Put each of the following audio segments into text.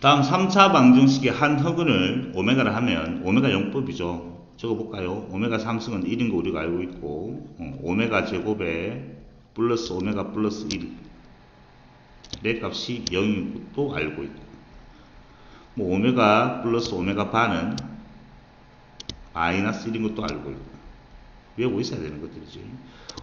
다음 3차 방정식의 한 흑은을 오메가를 하면 오메가 0법이죠. 적어볼까요? 오메가 상승은 1인 거 우리가 알고 있고 어, 오메가 제곱에 플러스 오메가 플러스 1 내 값이 0인 것도 알고 있고. 뭐 오메가 플러스 오메가 반은 마이너스 1인 것도 알고 있고. 외우고 있어야 되는 것들이지.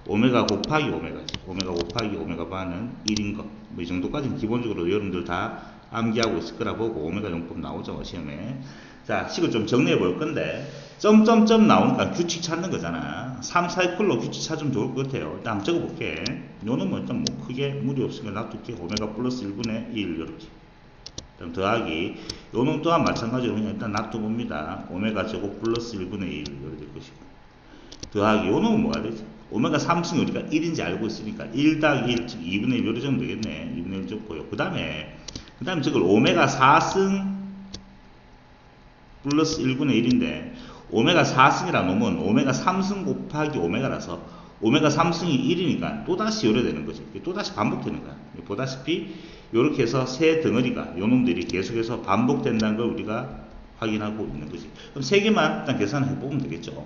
오메가 곱하기 오메가지. 오메가 곱하기 오메가 반은 1인 것뭐 이 정도까지는 기본적으로 여러분들 다 암기하고 있을 거라 보고 오메가 용법 나오죠 시험에. 자 식을 좀 정리해 볼 건데 점점점 나오니까 규칙 찾는 거잖아. 3 사이클로 규칙 찾으면 좋을 것 같아요. 일단 한번 적어볼게. 요놈은 뭐 일단 뭐 크게 무리 없으니까 놔둘게. 오메가 플러스 1분의 1 이렇게. 그럼 더하기. 요놈 또한 마찬가지로 그냥 일단 놔둬봅니다. 오메가 제곱 플러스 1분의 1 이렇게 될 것이고. 더하기. 요 놈은 뭐가 되지? 오메가 3승 우리가 1인지 알고 있으니까 1 더하기 1, 즉 2분의 1 요리 정도 되겠네. 2분의 1 적고요. 그 다음에 그 다음에 저걸 오메가 4승 플러스 1분의 1인데 오메가 4승이라는 놈은 오메가 3승 곱하기 오메가라서 오메가 3승이 1이니까 또다시 요래되는 거지. 또다시 반복되는 거야. 보다시피 이렇게 해서 세 덩어리가 요 놈들이 계속해서 반복된다는 걸 우리가 확인하고 있는 거지. 그럼 세 개만 일단 계산해 보면 되겠죠.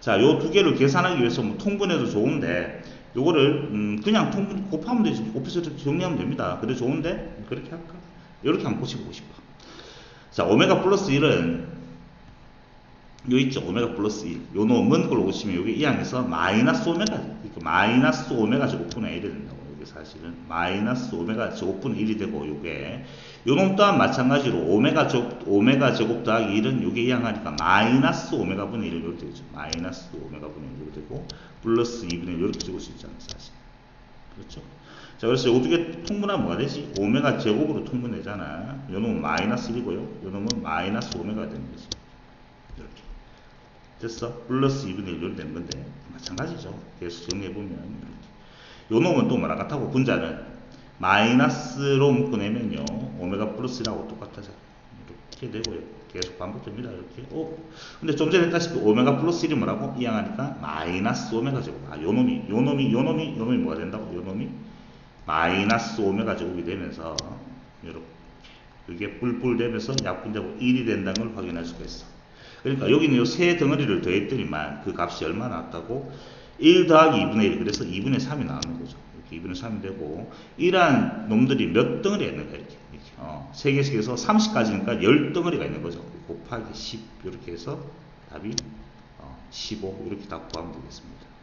자, 요 두 개를 계산하기 위해서 뭐 통분해도 좋은데 요거를 음, 그냥 통분 곱하면 되지. 곱해서 정리하면 됩니다. 그래 좋은데 그렇게 할까? 이렇게 한번 고쳐보고 싶어. 자, 오메가 플러스 1은 요 있죠. 오메가 플러스 1. 요 놈은 걸로 보시면 여기 이 항에서 마이너스 오메가 그러니까 마이너스 오메가 제곱분의 1이 된다고. 사실은 마이너스 오메가 제곱분의 1이 되고 요게 요놈 또한 마찬가지로 오메가 제곱 오메가 제곱 더하기 1은 요게 이 항하니까 마이너스 오메가 분의 1 이렇게 되죠. 마이너스 오메가 분의 1 이렇게 되고 플러스 2분의 1 이렇게 적을 수 있잖아요. 사실. 그렇죠? 자, 그래서 개 통분하면 뭐가 되지? 오메가 제곱으로 통분되잖아. 요 놈은 마이너스 1이고요. 요 놈은 마이너스 오메가가 되는 거지. 이렇게. 됐어? 플러스 2분의 1 이렇게 되는 건데, 마찬가지죠. 계속 정리해보면. 이렇게. 요 놈은 또 뭐랑 같다고? 분자는 마이너스로 묶어내면요. 오메가 플러스라고 똑같아져. 이렇게 되고요. 계속 반복됩니다. 이렇게. 어? 근데 좀 전에 했다시피 오메가 플러스 1이 뭐라고? 이항하니까 마이너스 오메가 제곱. 아, 요 놈이, 요 놈이, 요 놈이, 요 놈이 뭐가 된다고? 요 놈이 마이너스 오메가 제곱이 되면서 이렇게 이게 뿔뿔 되면서 약분되고 1이 된다는 걸 확인할 수가 있어. 그러니까 여기는 요 세 덩어리를 더했더니만 그 값이 얼마 나왔다고? 1 더하기 2분의 1 그래서 2분의 3이 나오는 거죠. 이렇게 2분의 3이 되고 이러한 놈들이 몇 덩어리가 있는가 이렇게, 이렇게. 어, 3개씩 해서 30까지니까 10덩어리가 있는 거죠. 곱하기 10 이렇게 해서 답이 어, 15 이렇게 다 구하면 되겠습니다.